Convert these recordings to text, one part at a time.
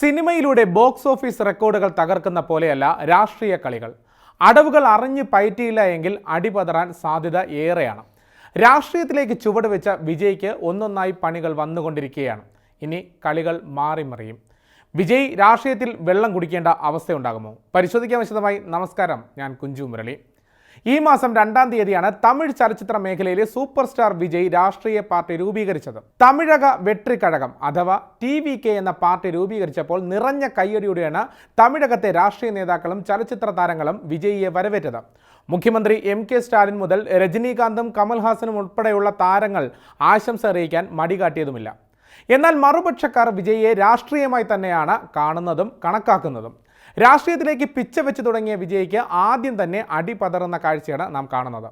സിനിമയിലൂടെ box office റെക്കോർഡുകൾ തകർക്കുന്ന പോലെയല്ല രാഷ്ട്രീയ കളികൾ. അടവുകൾ അറിഞ്ഞു പയറ്റിയില്ല എങ്കിൽ അടിപതറാൻ സാധ്യത ഏറെയാണ്. രാഷ്ട്രീയത്തിലേക്ക് ചുവടുവെച്ച വിജയ്ക്ക് ഒന്നൊന്നായി പണികൾ വന്നുകൊണ്ടിരിക്കുകയാണ്. ഇനി കളികൾ മാറിമറിയും വിജയ് രാഷ്ട്രീയത്തിൽ വെള്ളം കുടിക്കേണ്ട അവസ്ഥയുണ്ടാകുമോ? പരിശോധിക്കാൻ വിശദമായി. നമസ്കാരം. ഞാൻ കുഞ്ചു മുരളി. ഈ മാസം രണ്ടാം തീയതിയാണ് തമിഴ് ചലച്ചിത്ര മേഖലയിലെ സൂപ്പർ സ്റ്റാർ വിജയ് രാഷ്ട്രീയ പാർട്ടി രൂപീകരിച്ചത്. തമിഴക വെട്രിക്കഴകം അഥവാ ടി വി കെ എന്ന പാർട്ടി രൂപീകരിച്ചപ്പോൾ നിറഞ്ഞ കയ്യടിയോടെയാണ് തമിഴകത്തെ രാഷ്ട്രീയ നേതാക്കളും ചലച്ചിത്ര താരങ്ങളും വിജയിയെ വരവേറ്റത്. മുഖ്യമന്ത്രി എം കെ സ്റ്റാലിൻ മുതൽ രജനീകാന്തും കമൽഹാസനും ഉൾപ്പെടെയുള്ള താരങ്ങൾ ആശംസ അറിയിക്കാൻ മടികാട്ടിയതുമില്ല എന്നാൽ മറുപക്ഷക്കാർ വിജയിയെ രാഷ്ട്രീയമായി തന്നെയാണ് കാണുന്നതും കണക്കാക്കുന്നതും. രാഷ്ട്രീയത്തിലേക്ക് പിച്ച വെച്ച് തുടങ്ങിയ വിജയ്ക്ക് ആദ്യം തന്നെ അടി പതറുന്ന കാഴ്ചയാണ് നാം കാണുന്നത്.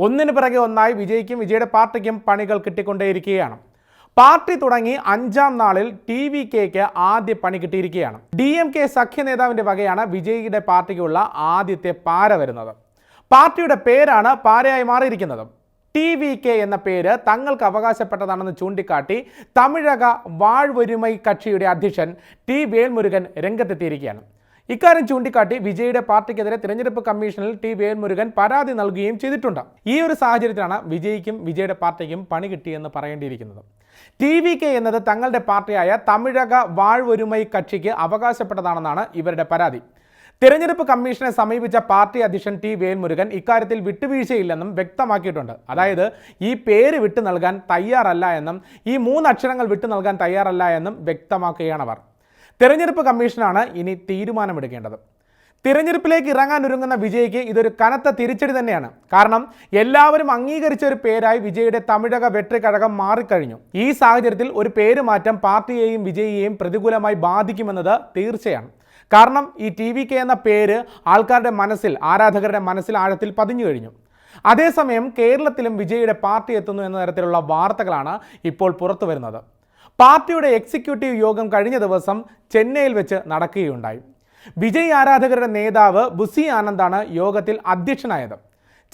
ഒന്നിന് പിറകെ ഒന്നായി വിജയ്ക്കും വിജയുടെ പാർട്ടിക്കും പണികൾ കിട്ടിക്കൊണ്ടേയിരിക്കുകയാണ്. പാർട്ടി തുടങ്ങി അഞ്ചാം നാളിൽ ടി വി കെക്ക് ആദ്യ പണി കിട്ടിയിരിക്കുകയാണ്. ഡി എം കെ സഖ്യ നേതാവിന്റെ വകയാണ് വിജയിയുടെ പാർട്ടിക്കുള്ള ആദ്യത്തെ പാര വരുന്നത്. പാർട്ടിയുടെ പേരാണ് പാരയായി മാറിയിരിക്കുന്നത്. ടി വി കെ എന്ന പേര് തങ്ങൾക്ക് അവകാശപ്പെട്ടതാണെന്ന് ചൂണ്ടിക്കാട്ടി തമിഴക വാഴ്വരുമൈ കക്ഷിയുടെ അധ്യക്ഷൻ ടി വേൽമുരുകൻ രംഗത്തെത്തിയിരിക്കുകയാണ്. ഇക്കാര്യം ചൂണ്ടിക്കാട്ടി വിജയുടെ പാർട്ടിക്കെതിരെ തിരഞ്ഞെടുപ്പ് കമ്മീഷനിൽ ടി വേൽമുരുകൻ പരാതി നൽകുകയും ചെയ്തിട്ടുണ്ട്. ഈ ഒരു സാഹചര്യത്തിലാണ് വിജയിക്കും വിജയുടെ പാർട്ടിക്കും പണി കിട്ടിയെന്ന് പറയേണ്ടിയിരിക്കുന്നത്. ടി വി കെ എന്നത് തങ്ങളുടെ പാർട്ടിയായ തമിഴക വാഴ്വൊരുമൈ കക്ഷിക്ക് അവകാശപ്പെട്ടതാണെന്നാണ് ഇവരുടെ പരാതി. തിരഞ്ഞെടുപ്പ് കമ്മീഷനെ സമീപിച്ച പാർട്ടി അധ്യക്ഷൻ ടി വേൽമുരുകൻ ഇക്കാര്യത്തിൽ വിട്ടുവീഴ്ചയില്ലെന്നും വ്യക്തമാക്കിയിട്ടുണ്ട്. അതായത് ഈ പേര് വിട്ടു നൽകാൻ തയ്യാറല്ല എന്നും ഈ മൂന്ന് അക്ഷരങ്ങൾ വിട്ടു നൽകാൻ തയ്യാറല്ല എന്നും വ്യക്തമാക്കുകയാണ് അവർ. തിരഞ്ഞെടുപ്പ് കമ്മീഷനാണ് ഇനി തീരുമാനമെടുക്കേണ്ടത്. തിരഞ്ഞെടുപ്പിലേക്ക് ഇറങ്ങാനൊരുങ്ങുന്ന വിജയ്ക്ക് ഇതൊരു കനത്ത തിരിച്ചടി തന്നെയാണ്. കാരണം എല്ലാവരും അംഗീകരിച്ച ഒരു പേരായി വിജയുടെ തമിഴക വെട്രിക്കഴകം മാറിക്കഴിഞ്ഞു. ഈ സാഹചര്യത്തിൽ ഒരു പേരുമാറ്റം പാർട്ടിയെയും വിജയിയെയും പ്രതികൂലമായി ബാധിക്കുമെന്നത് തീർച്ചയാണ്. കാരണം ഈ ടി വി കെ എന്ന പേര് ആൾക്കാരുടെ മനസ്സിൽ ആരാധകരുടെ മനസ്സിൽ ആഴത്തിൽ പതിഞ്ഞു കഴിഞ്ഞു. അതേസമയം കേരളത്തിലും വിജയുടെ പാർട്ടി എത്തുന്നു എന്ന തരത്തിലുള്ള വാർത്തകളാണ് ഇപ്പോൾ പുറത്തു വരുന്നത് പാർട്ടിയുടെ എക്സിക്യൂട്ടീവ് യോഗം കഴിഞ്ഞ ദിവസം ചെന്നൈയിൽ വെച്ച് നടക്കുകയുണ്ടായി. വിജയ് ആരാധകരുടെ നേതാവ് ബുസി ആനന്ദാണ് യോഗത്തിൽ അധ്യക്ഷനായത്.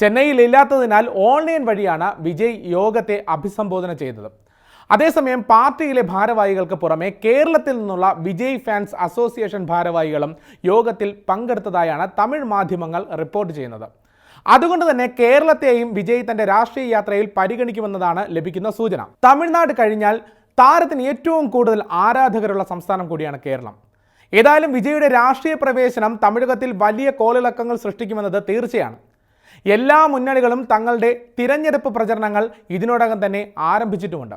ചെന്നൈയിൽ ഇല്ലാത്തതിനാൽ ഓൺലൈൻ വഴിയാണ് വിജയ് യോഗത്തെ അഭിസംബോധന ചെയ്തത്. അതേസമയം പാർട്ടിയിലെ ഭാരവാഹികൾക്ക് പുറമെ കേരളത്തിൽ നിന്നുള്ള വിജയ് ഫാൻസ് അസോസിയേഷൻ ഭാരവാഹികളും യോഗത്തിൽ പങ്കെടുത്തതായാണ് തമിഴ് മാധ്യമങ്ങൾ റിപ്പോർട്ട് ചെയ്യുന്നത്. അതുകൊണ്ട് തന്നെ കേരളത്തെയും വിജയ് തന്റെ രാഷ്ട്രീയ യാത്രയിൽ പരിഗണിക്കുമെന്നതാണ് ലഭിക്കുന്ന സൂചന. തമിഴ്നാട് കഴിഞ്ഞാൽ താരത്തിന് ഏറ്റവും കൂടുതൽ ആരാധകരുള്ള സംസ്ഥാനം കൂടിയാണ് കേരളം. ഏതായാലും വിജയുടെ രാഷ്ട്രീയ പ്രവേശനം തമിഴകത്തിൽ വലിയ കോളിളക്കങ്ങൾ സൃഷ്ടിക്കുമെന്നത് തീർച്ചയാണ്. എല്ലാ മുന്നണികളും തങ്ങളുടെ തിരഞ്ഞെടുപ്പ് പ്രചരണങ്ങൾ ഇതിനോടകം തന്നെ ആരംഭിച്ചിട്ടുമുണ്ട്.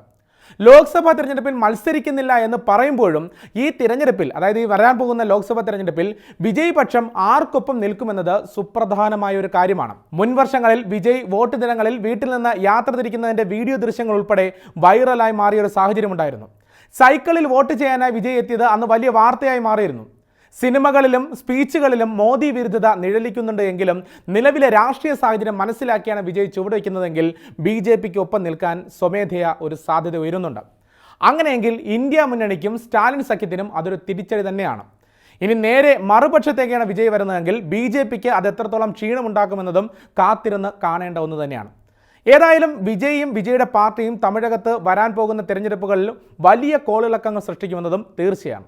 ലോക്സഭാ തിരഞ്ഞെടുപ്പിൽ മത്സരിക്കുന്നില്ല എന്ന് പറയുമ്പോഴും ഈ തിരഞ്ഞെടുപ്പിൽ അതായത് ഈ വരാൻ പോകുന്ന ലോക്സഭാ തിരഞ്ഞെടുപ്പിൽ വിജയ് പക്ഷം ആർക്കൊപ്പം നിൽക്കുമെന്നത് സുപ്രധാനമായ ഒരു കാര്യമാണ്. മുൻവർഷങ്ങളിൽ വിജയ് വോട്ട് ദിനങ്ങളിൽ വീട്ടിൽ നിന്ന് യാത്ര തിരിക്കുന്നതിന്റെ വീഡിയോ ദൃശ്യങ്ങൾ ഉൾപ്പെടെ വൈറലായി മാറിയ ഒരു സാഹചര്യമുണ്ടായിരുന്നു. സൈക്കിളിൽ വോട്ട് ചെയ്യാനായി വിജയ് എത്തിയത് അന്ന് വലിയ വാർത്തയായി മാറിയിരുന്നു. സിനിമകളിലും സ്പീച്ചുകളിലും മോദി വിരുദ്ധത നിഴലിക്കുന്നുണ്ട് എങ്കിലും നിലവിലെ രാഷ്ട്രീയ സാഹചര്യം മനസ്സിലാക്കിയാണ് വിജയ് ചുവടുവയ്ക്കുന്നതെങ്കിൽ ബി ജെ പിക്ക് ഒപ്പം നിൽക്കാൻ സ്വമേധയ ഒരു സാധ്യത ഉയരുന്നുണ്ട്. അങ്ങനെയെങ്കിൽ ഇന്ത്യ മുന്നണിക്കും സ്റ്റാലിൻ സഖ്യത്തിനും അതൊരു തിരിച്ചടി തന്നെയാണ്. ഇനി നേരെ മറുപക്ഷത്തേക്കാണ് വിജയ് വരുന്നതെങ്കിൽ ബി ജെ പിക്ക് അത് എത്രത്തോളം ക്ഷീണമുണ്ടാക്കുമെന്നതും കാത്തിരുന്ന് കാണേണ്ട ഒന്ന് തന്നെയാണ്. ഏതായാലും വിജയും വിജയുടെ പാർട്ടിയും തമിഴകത്ത് വരാൻ പോകുന്ന തിരഞ്ഞെടുപ്പുകളിൽ വലിയ കോളിളക്കങ്ങൾ സൃഷ്ടിക്കുമെന്നതും തീർച്ചയാണ്.